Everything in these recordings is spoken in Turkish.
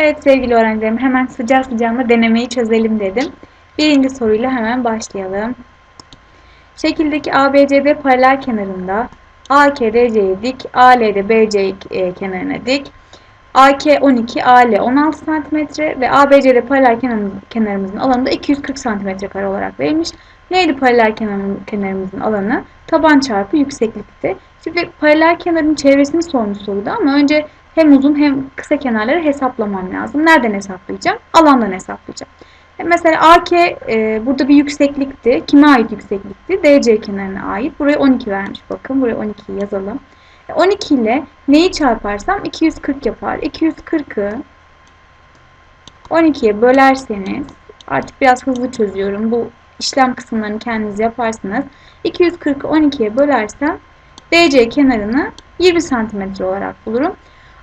Evet sevgili öğrencilerim hemen sıcağı sıcağına denemeyi çözelim dedim. Birinci soruyla hemen başlayalım. Şekildeki ABCD paralel kenarında AK DC'ye dik, AL de BC kenarına dik. AK 12, AL 16 cm ve ABCD paralel kenarımız, kenarımızın alanı da 240 cm kare olarak verilmiş. Neydi paralel kenarımızın alanı? Taban çarpı yükseklikti. Şimdi paralel kenarın çevresini sormuş soruda ama önce hem uzun hem kısa kenarları hesaplamam lazım. Nereden hesaplayacağım? Alandan hesaplayacağım. E, Mesela AK e, burada bir yükseklikti. Kime ait yükseklikti? DC kenarına ait. Buraya 12 vermiş. Bakın buraya 12 yazalım. E, 12 ile neyi çarparsam 240 yapar. 240'ı 12'ye bölerseniz artık biraz hızlı çözüyorum. Bu işlem kısımlarını kendiniz yaparsınız. 240'ı 12'ye bölersem DC kenarını 20 cm olarak bulurum.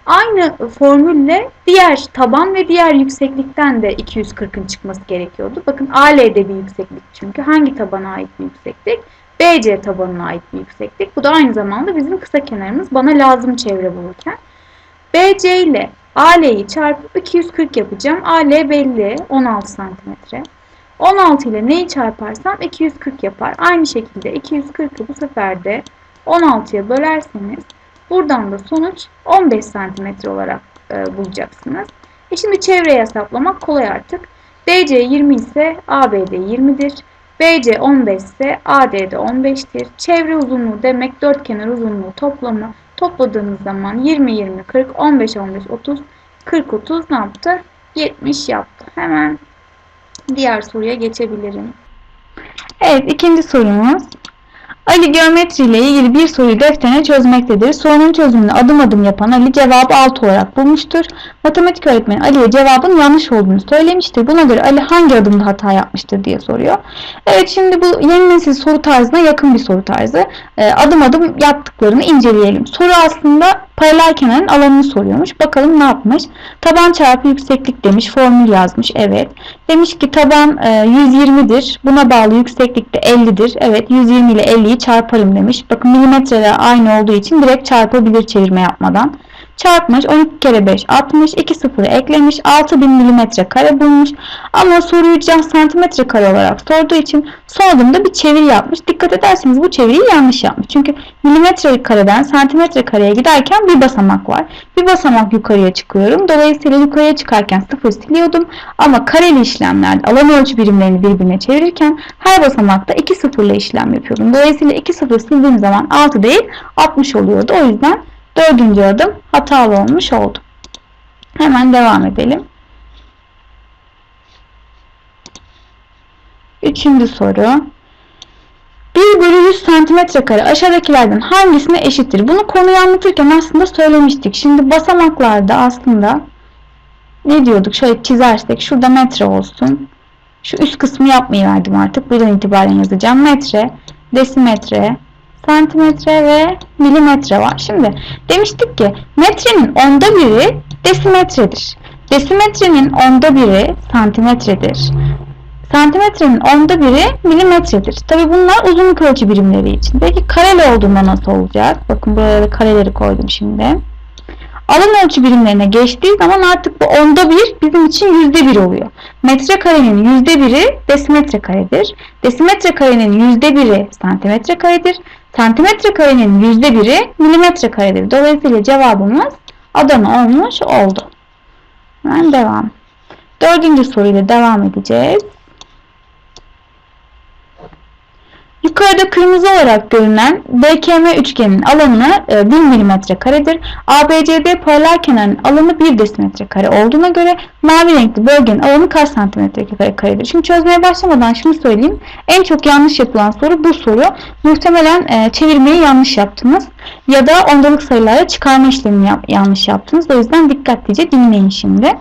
Aynı formülle diğer taban ve diğer yükseklikten de 240'ın çıkması gerekiyordu. Bakın AL'de bir yükseklik çünkü. Hangi tabana ait bir yükseklik? BC tabanına ait bir yükseklik. Bu da aynı zamanda bizim kısa kenarımız. Bana lazım çevre bulurken. BC ile AL'yi çarpıp 240 yapacağım. AL belli 16 cm. 16 ile neyi çarparsam 240 yapar. Aynı şekilde 240'ı bu sefer de 16'ya bölerseniz Buradan da sonuç 15 cm olarak e, bulacaksınız. E şimdi çevreyi hesaplamak kolay artık. BC 20 ise ABD 20'dir. BC 15 ise AD de 15'tir. Çevre uzunluğu demek dört kenar uzunluğu toplamı. Topladığınız zaman 20 20 40 15 15 30 40 30 ne yaptı? 70 yaptı. Hemen diğer soruya geçebilirim. Evet ikinci sorumuz. Ali geometri ile ilgili bir soruyu defterine çözmektedir. Sorunun çözümünü adım adım yapan Ali cevabı 6 olarak bulmuştur. Matematik öğretmeni Ali'ye cevabın yanlış olduğunu söylemiştir. Buna göre Ali hangi adımda hata yapmıştır diye soruyor. Evet şimdi bu yeni nesil soru tarzına yakın bir soru tarzı. Ee, adım adım yaptıklarını inceleyelim. Soru aslında paralel kenarın alanını soruyormuş. Bakalım ne yapmış? Taban çarpı yükseklik demiş. Formül yazmış. Evet. Demiş ki taban e, 120'dir. Buna bağlı yükseklik de 50'dir. Evet 120 ile 50'yi çarparım demiş. Bakın milimetreler aynı olduğu için direkt çarpabilir çevirme yapmadan. Çarpmış 12 kere 5 60 2 sıfırı eklemiş 6000 milimetre kare bulmuş. Ama soruyu santimetre kare olarak sorduğu için son adımda bir çeviri yapmış. Dikkat ederseniz bu çeviriyi yanlış yapmış. Çünkü milimetre kareden santimetre kareye giderken bir basamak var. Bir basamak yukarıya çıkıyorum. Dolayısıyla yukarıya çıkarken sıfır siliyordum. Ama kareli işlemlerde alan ölçü birimlerini birbirine çevirirken her basamakta 2 sıfırla işlem yapıyordum. Dolayısıyla 2 sıfır sildiğim zaman 6 değil 60 oluyordu. O yüzden Dördüncü adım hatalı olmuş oldu. Hemen devam edelim. Üçüncü soru. 1 bölü 100 santimetre kare aşağıdakilerden hangisine eşittir? Bunu konuyu anlatırken aslında söylemiştik. Şimdi basamaklarda aslında ne diyorduk? Şöyle çizersek şurada metre olsun. Şu üst kısmı yapmayı verdim artık. Buradan itibaren yazacağım. Metre, desimetre, santimetre ve milimetre var. Şimdi demiştik ki metrenin onda biri desimetredir. Desimetrenin onda biri santimetredir. Santimetrenin onda biri milimetredir. Tabi bunlar uzunluk ölçü birimleri için. Peki kareli olduğunda nasıl olacak? Bakın buraya da kareleri koydum şimdi. Alan ölçü birimlerine geçtiği zaman artık bu onda bir bizim için yüzde bir oluyor. Metre karenin yüzde biri desimetre karedir. Desimetre karenin yüzde biri santimetre karedir. Santimetre karenin yüzde biri milimetre karedir. Dolayısıyla cevabımız Adana olmuş oldu. Hemen devam. Dördüncü soruyla devam edeceğiz. Yukarıda kırmızı olarak görünen BKM üçgenin alanı 1 e, mm karedir. ABCD paralel kenarın alanı 1 desimetre kare olduğuna göre mavi renkli bölgenin alanı kaç santimetre karedir? Şimdi çözmeye başlamadan şunu söyleyeyim. En çok yanlış yapılan soru bu soru. Muhtemelen e, çevirmeyi yanlış yaptınız. Ya da ondalık sayılarla çıkarma işlemini yanlış yaptınız. O yüzden dikkatlice dinleyin şimdi.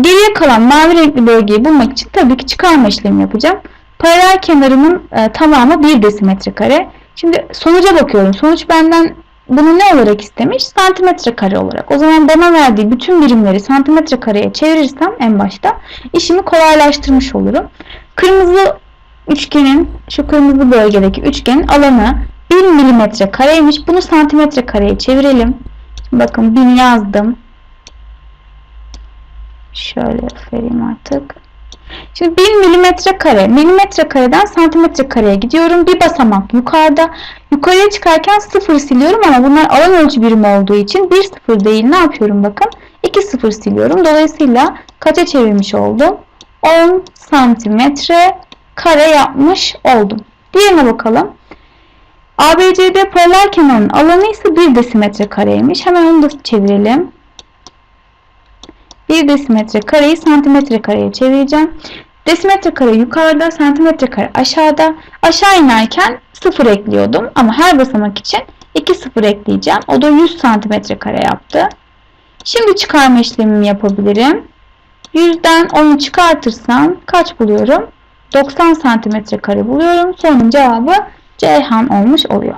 Geriye kalan mavi renkli bölgeyi bulmak için tabii ki çıkarma işlemi yapacağım. Paralel kenarının e, tamamı 1 desimetre kare. Şimdi sonuca bakıyorum. Sonuç benden bunu ne olarak istemiş? Santimetre kare olarak. O zaman bana verdiği bütün birimleri santimetre kareye çevirirsem en başta işimi kolaylaştırmış olurum. Kırmızı üçgenin, şu kırmızı bölgedeki üçgenin alanı 1 milimetre kareymiş. Bunu santimetre kareye çevirelim. Bakın 1000 yazdım. Şöyle vereyim artık. Şimdi 1000 milimetre kare. Milimetre kareden santimetre kareye gidiyorum. Bir basamak yukarıda. Yukarıya çıkarken sıfır siliyorum ama bunlar alan ölçü birimi olduğu için bir sıfır değil. Ne yapıyorum bakın. 2 sıfır siliyorum. Dolayısıyla kaça çevirmiş oldum? 10 santimetre kare yapmış oldum. Diğerine bakalım. ABCD paralel kenarın alanı ise 1 desimetre kareymiş. Hemen onu da çevirelim. 1 desimetre kareyi santimetre kareye çevireceğim. Desimetre kare yukarıda, santimetre kare aşağıda. Aşağı inerken 0 ekliyordum ama her basamak için 2 sıfır ekleyeceğim. O da 100 santimetre kare yaptı. Şimdi çıkarma işlemimi yapabilirim. 100'den 10'u çıkartırsam kaç buluyorum? 90 santimetre kare buluyorum. Sorunun cevabı Ceyhan olmuş oluyor.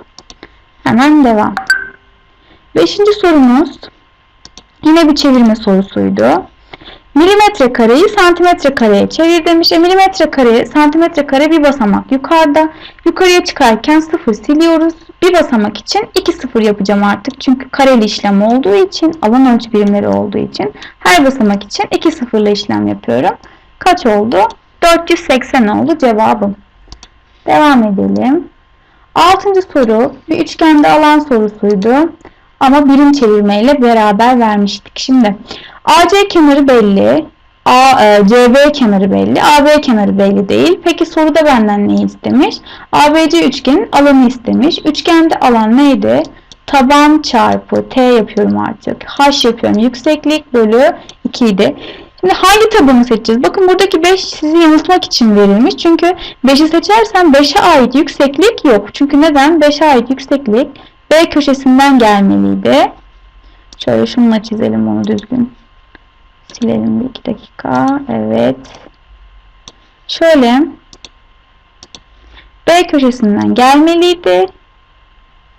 Hemen devam. Beşinci sorumuz yine bir çevirme sorusuydu. Milimetre kareyi santimetre kareye çevir demiş. E, milimetre kare, santimetre kare bir basamak yukarıda. Yukarıya çıkarken sıfır siliyoruz. Bir basamak için 2 sıfır yapacağım artık. Çünkü kareli işlem olduğu için, alan ölçü birimleri olduğu için her basamak için 2 sıfırla işlem yapıyorum. Kaç oldu? 480 oldu cevabım. Devam edelim. Altıncı soru bir üçgende alan sorusuydu. Ama birim çevirmeyle beraber vermiştik. Şimdi AC kenarı belli. A, e, CB kenarı belli. AB kenarı belli değil. Peki soruda benden neyi istemiş? ABC üçgenin alanı istemiş. Üçgende alan neydi? Taban çarpı T yapıyorum artık. H yapıyorum. Yükseklik bölü 2 idi. Şimdi hangi tabanı seçeceğiz? Bakın buradaki 5 sizi yanıltmak için verilmiş. Çünkü 5'i seçersen 5'e ait yükseklik yok. Çünkü neden? 5'e ait yükseklik B köşesinden gelmeliydi. Şöyle şununla çizelim onu düzgün. Silelim bir iki dakika. Evet. Şöyle B köşesinden gelmeliydi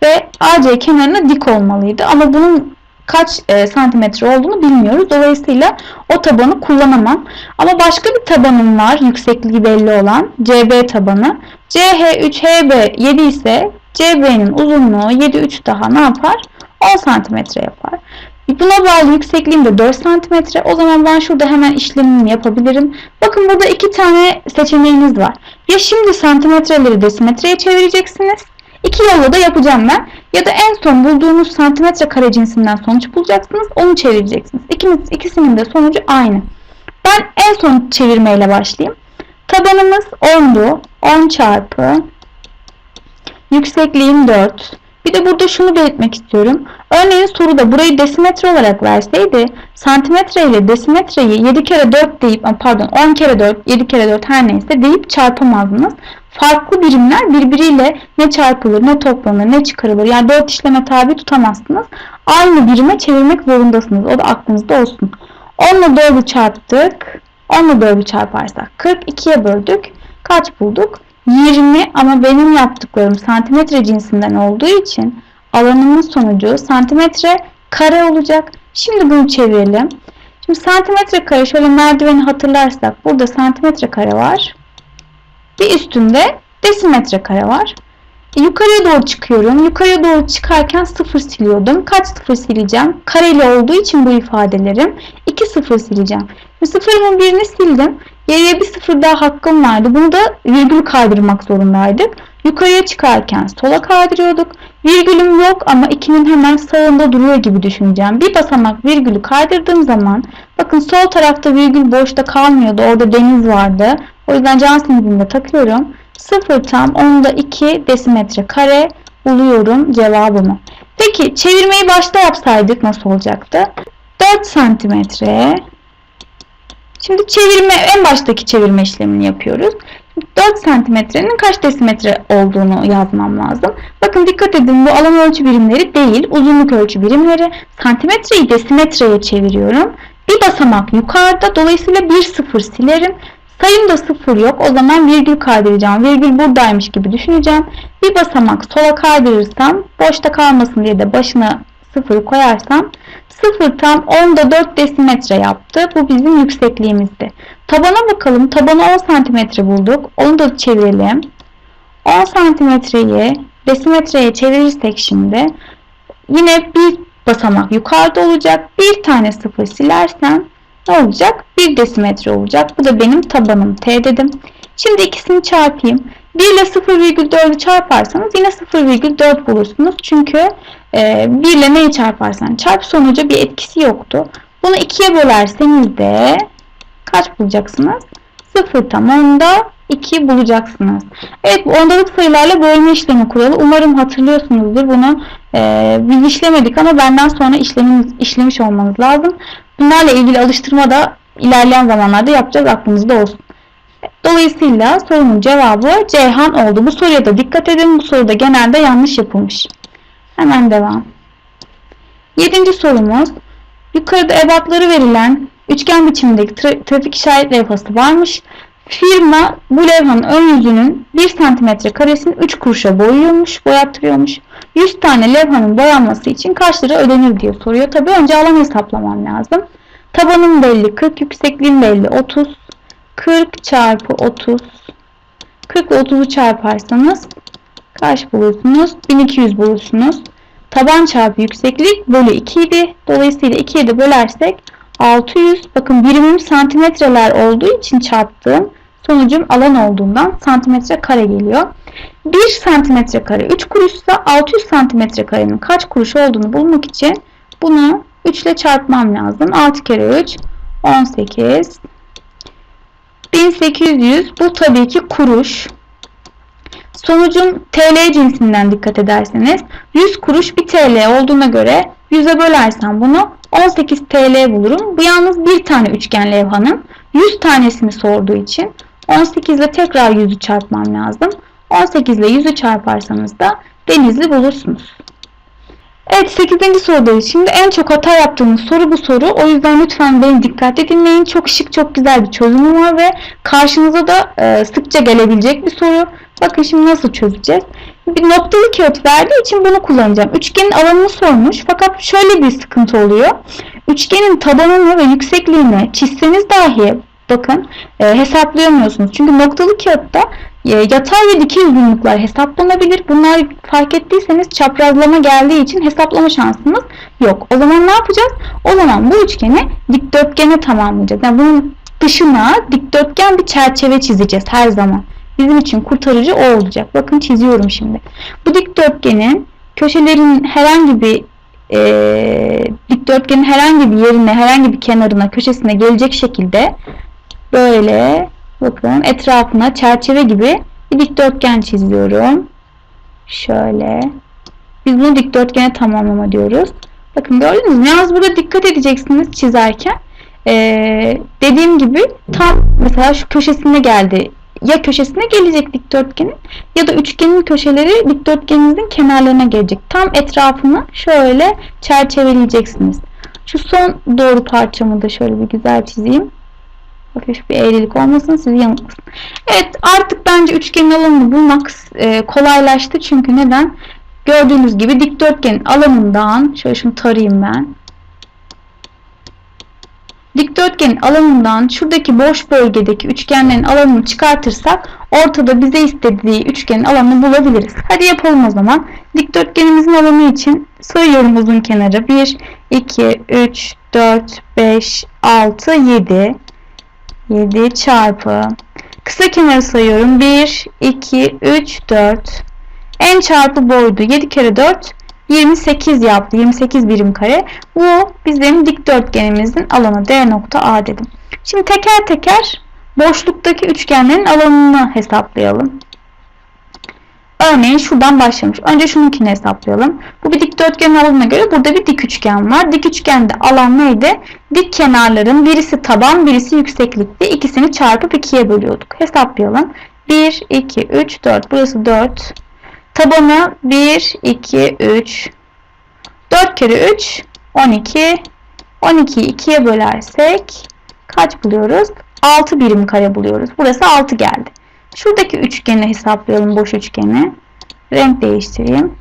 ve AC kenarına dik olmalıydı. Ama bunun kaç e, santimetre olduğunu bilmiyoruz. Dolayısıyla o tabanı kullanamam. Ama başka bir tabanım var. Yüksekliği belli olan. CB tabanı. CH3HB 7 ise CB'nin uzunluğu 7 3 daha ne yapar? 10 santimetre yapar. Buna bağlı yüksekliğim de 4 santimetre. O zaman ben şurada hemen işlemimi yapabilirim. Bakın burada iki tane seçeneğiniz var. Ya şimdi santimetreleri desimetreye çevireceksiniz. İki yolla da yapacağım ben. Ya da en son bulduğunuz santimetre kare cinsinden sonuç bulacaksınız. Onu çevireceksiniz. İkiniz, ikisinin de sonucu aynı. Ben en son çevirmeyle başlayayım. Tabanımız 10'du. 10 çarpı yüksekliğim 4. Bir de burada şunu belirtmek istiyorum. Örneğin soruda burayı desimetre olarak verseydi santimetre ile desimetreyi 7 kere 4 deyip pardon 10 kere 4 7 kere 4 her neyse deyip çarpamazdınız. Farklı birimler birbiriyle ne çarpılır ne toplanır ne çıkarılır. Yani 4 işleme tabi tutamazsınız. Aynı birime çevirmek zorundasınız. O da aklınızda olsun. 10 ile 4'ü çarptık. 10 ile 4'ü çarparsak 42'ye böldük. Kaç bulduk? 20 ama benim yaptıklarım santimetre cinsinden olduğu için alanımın sonucu santimetre kare olacak. Şimdi bunu çevirelim. Şimdi santimetre kare şöyle merdiveni hatırlarsak burada santimetre kare var. Bir üstünde desimetre kare var. E, yukarıya doğru çıkıyorum. Yukarıya doğru çıkarken sıfır siliyordum. Kaç sıfır sileceğim? Kareli olduğu için bu ifadelerim. 2 sıfır sileceğim. Şimdi sıfırımın birini sildim. Geriye bir sıfır daha hakkım vardı. Bunu da virgül kaydırmak zorundaydık. Yukarıya çıkarken sola kaydırıyorduk. Virgülüm yok ama 2'nin hemen sağında duruyor gibi düşüneceğim. Bir basamak virgülü kaydırdığım zaman bakın sol tarafta virgül boşta kalmıyordu. Orada deniz vardı. O yüzden can simidinde takıyorum. 0 tam 10'da 2 desimetre kare buluyorum cevabımı. Peki çevirmeyi başta yapsaydık nasıl olacaktı? 4 santimetre Şimdi çevirme en baştaki çevirme işlemini yapıyoruz. 4 santimetrenin kaç desimetre olduğunu yazmam lazım. Bakın dikkat edin bu alan ölçü birimleri değil uzunluk ölçü birimleri. Santimetreyi desimetreye çeviriyorum. Bir basamak yukarıda dolayısıyla bir sıfır silerim. Sayımda sıfır yok. O zaman virgül kaydıracağım. Virgül buradaymış gibi düşüneceğim. Bir basamak sola kaydırırsam boşta kalmasın diye de başına sıfır koyarsam 0 tam 10'da 4 desimetre yaptı. Bu bizim yüksekliğimizdi. Tabana bakalım. Tabanı 10 santimetre bulduk. Onu da çevirelim. 10 santimetreyi desimetreye çevirirsek şimdi yine bir basamak yukarıda olacak. Bir tane sıfır silersem ne olacak? 1 desimetre olacak. Bu da benim tabanım T dedim. Şimdi ikisini çarpayım. 1 ile 0,4'ü çarparsanız yine 0,4 bulursunuz. Çünkü e, 1 ile neyi çarparsan çarp sonucu bir etkisi yoktu. Bunu 2'ye bölerseniz de kaç bulacaksınız? 0 tam onda 2 bulacaksınız. Evet bu ondalık sayılarla bölme işlemi kuralı. Umarım hatırlıyorsunuzdur. Bunu e, biz işlemedik ama benden sonra işlemimiz, işlemiş olmanız lazım. Bunlarla ilgili alıştırma da ilerleyen zamanlarda yapacağız. Aklınızda olsun. Dolayısıyla sorunun cevabı Ceyhan oldu. Bu soruya da dikkat edin. Bu soruda genelde yanlış yapılmış. Hemen devam. Yedinci sorumuz. Yukarıda ebatları verilen üçgen biçimindeki tra trafik işaret levhası varmış. Firma bu levhanın ön yüzünün 1 cm karesini 3 kuruşa boyuyormuş, boyattırıyormuş. 100 tane levhanın boyanması için kaç lira ödenir diye soruyor. Tabi önce alan hesaplamam lazım. Tabanım belli 40, yüksekliğim belli 30. 40 çarpı 30. 40 ile 30'u çarparsanız kaç bulursunuz? 1200 bulursunuz. Taban çarpı yükseklik bölü 2 idi. Dolayısıyla 2'ye de bölersek 600. Bakın birimim santimetreler olduğu için çarptığım sonucum alan olduğundan santimetre kare geliyor. 1 santimetre kare 3 kuruşsa 600 santimetre karenin kaç kuruş olduğunu bulmak için bunu 3 ile çarpmam lazım. 6 kere 3 18 1800 bu tabii ki kuruş. Sonucun TL cinsinden dikkat ederseniz 100 kuruş bir TL olduğuna göre 100'e bölersem bunu 18 TL bulurum. Bu yalnız bir tane üçgen levhanın 100 tanesini sorduğu için 18 ile tekrar 100'ü çarpmam lazım. 18 ile 100'ü çarparsanız da denizli bulursunuz. Evet 8. sorudayız. Şimdi en çok hata yaptığımız soru bu soru. O yüzden lütfen beni dikkatli dinleyin. Çok şık çok güzel bir çözümü var ve karşınıza da e, sıkça gelebilecek bir soru. Bakın şimdi nasıl çözeceğiz. Bir noktalı kağıt verdiği için bunu kullanacağım. Üçgenin alanını sormuş. Fakat şöyle bir sıkıntı oluyor. Üçgenin tabanını ve yüksekliğini çizseniz dahi bakın e, hesaplayamıyorsunuz. Çünkü noktalı kağıtta e, yatay ve dikey uzunluklar hesaplanabilir. Bunlar fark ettiyseniz çaprazlama geldiği için hesaplama şansınız yok. O zaman ne yapacağız? O zaman bu üçgeni dikdörtgene tamamlayacağız. Yani bunun dışına dikdörtgen bir çerçeve çizeceğiz her zaman. Bizim için kurtarıcı o olacak. Bakın çiziyorum şimdi. Bu dikdörtgenin köşelerin herhangi bir e, dikdörtgenin herhangi bir yerine, herhangi bir kenarına, köşesine gelecek şekilde böyle bakın etrafına çerçeve gibi bir dikdörtgen çiziyorum. Şöyle. Biz bunu dikdörtgene tamamlama diyoruz. Bakın gördünüz mü? Yalnız burada dikkat edeceksiniz çizerken. Ee, dediğim gibi tam mesela şu köşesine geldi. Ya köşesine gelecek dikdörtgenin ya da üçgenin köşeleri dikdörtgeninizin kenarlarına gelecek. Tam etrafını şöyle çerçeveleyeceksiniz. Şu son doğru parçamı da şöyle bir güzel çizeyim. Hafif bir eğrilik olmasın sizi yanıltmasın. Evet artık bence üçgenin alanını bulmak e, kolaylaştı. Çünkü neden? Gördüğünüz gibi dikdörtgenin alanından şöyle şunu tarayayım ben. Dikdörtgenin alanından şuradaki boş bölgedeki üçgenlerin alanını çıkartırsak ortada bize istediği üçgenin alanını bulabiliriz. Hadi yapalım o zaman. Dikdörtgenimizin alanı için sayıyorum uzun kenarı. 1, 2, 3, 4, 5, 6, 7. 7 çarpı. Kısa kenarı sayıyorum. 1, 2, 3, 4. En çarpı boydu. 7 kere 4 28 yaptı. 28 birim kare. Bu bizim dikdörtgenimizin alanı D nokta A dedim. Şimdi teker teker boşluktaki üçgenlerin alanını hesaplayalım. Örneğin şuradan başlamış. Önce şununkini hesaplayalım. Bu bir dikdörtgen alanına göre burada bir dik üçgen var. Dik üçgende alan neydi? Dik kenarların birisi taban birisi yükseklikti. İkisini çarpıp ikiye bölüyorduk. Hesaplayalım. 1, 2, 3, 4. Burası 4. Tabanı 1, 2, 3. 4 kere 3, 12. 12'yi 2'ye bölersek kaç buluyoruz? 6 birim kare buluyoruz. Burası 6 geldi. Şuradaki üçgeni hesaplayalım. Boş üçgeni. Renk değiştireyim.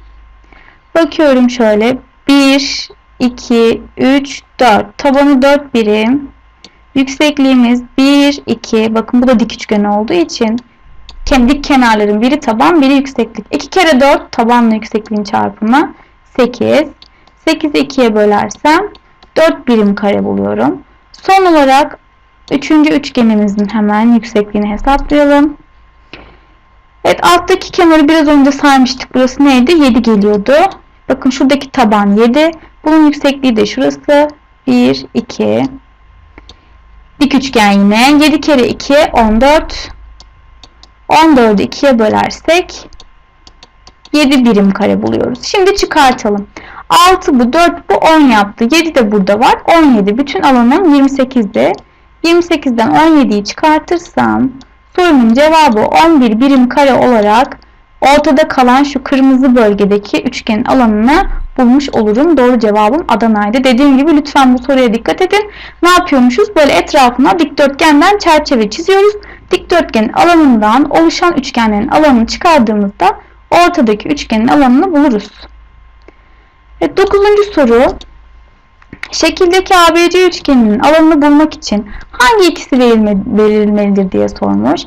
Bakıyorum şöyle. 1, 2, 3, 4. Tabanı 4 birim. Yüksekliğimiz 1, 2. Bakın bu da dik üçgen olduğu için dik kenarların biri taban, biri yükseklik. 2 kere 4 tabanla yüksekliğin çarpımı 8. 8'i 2'ye bölersem 4 birim kare buluyorum. Son olarak Üçüncü üçgenimizin hemen yüksekliğini hesaplayalım. Evet alttaki kenarı biraz önce saymıştık. Burası neydi? 7 geliyordu. Bakın şuradaki taban 7. Bunun yüksekliği de şurası. 1, 2. Dik üçgen yine. 7 kere 2 14. 14'ü 2'ye bölersek 7 birim kare buluyoruz. Şimdi çıkartalım. 6 bu 4 bu 10 yaptı. 7 de burada var. 17. Bütün alanım 28'de. 28'den 17'yi çıkartırsam sorumun cevabı 11 birim kare olarak ortada kalan şu kırmızı bölgedeki üçgenin alanını bulmuş olurum. Doğru cevabım Adana'ydı. Dediğim gibi lütfen bu soruya dikkat edin. Ne yapıyormuşuz? Böyle etrafına dikdörtgenden çerçeve çiziyoruz. Dikdörtgenin alanından oluşan üçgenlerin alanını çıkardığımızda ortadaki üçgenin alanını buluruz. Evet, dokuzuncu soru. Şekildeki ABC üçgeninin alanını bulmak için hangi ikisi verilme, verilmelidir diye sormuş.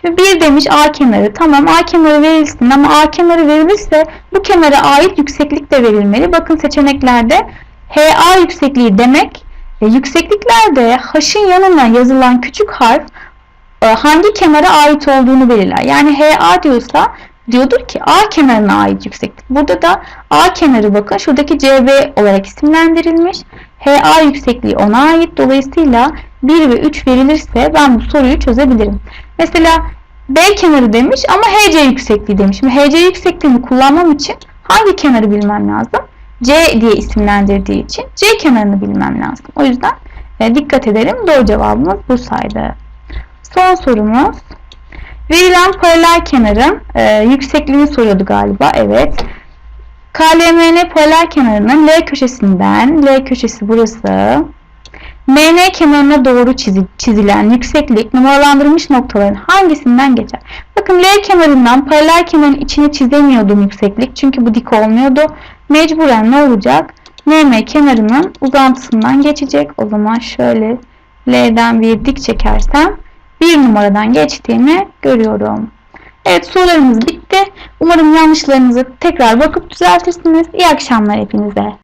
Şimdi bir demiş A kenarı. Tamam A kenarı verilsin ama A kenarı verilirse bu kenara ait yükseklik de verilmeli. Bakın seçeneklerde HA yüksekliği demek e, yüksekliklerde H'ın yanına yazılan küçük harf hangi kenara ait olduğunu belirler. Yani HA diyorsa diyordur ki A kenarına ait yükseklik. Burada da A kenarı bakın şuradaki CB olarak isimlendirilmiş. HA yüksekliği ona ait. Dolayısıyla 1 ve 3 verilirse ben bu soruyu çözebilirim. Mesela B kenarı demiş ama HC yüksekliği demiş. Şimdi HC yüksekliğini kullanmam için hangi kenarı bilmem lazım? C diye isimlendirdiği için C kenarını bilmem lazım. O yüzden e, dikkat edelim. Doğru cevabımız Bursa'ydı. Son sorumuz. Verilen paralel kenarın e, yüksekliğini soruyordu galiba. Evet. KLMN paralel kenarının L köşesinden, L köşesi burası. MN kenarına doğru çizilen yükseklik numaralandırılmış noktaların hangisinden geçer? Bakın L kenarından paralel kenarın içine çizemiyordum yükseklik. Çünkü bu dik olmuyordu. Mecburen ne olacak? NM kenarının uzantısından geçecek. O zaman şöyle L'den bir dik çekersem bir numaradan geçtiğini görüyorum. Evet sorularımız bitti. Umarım yanlışlarınızı tekrar bakıp düzeltirsiniz. İyi akşamlar hepinize.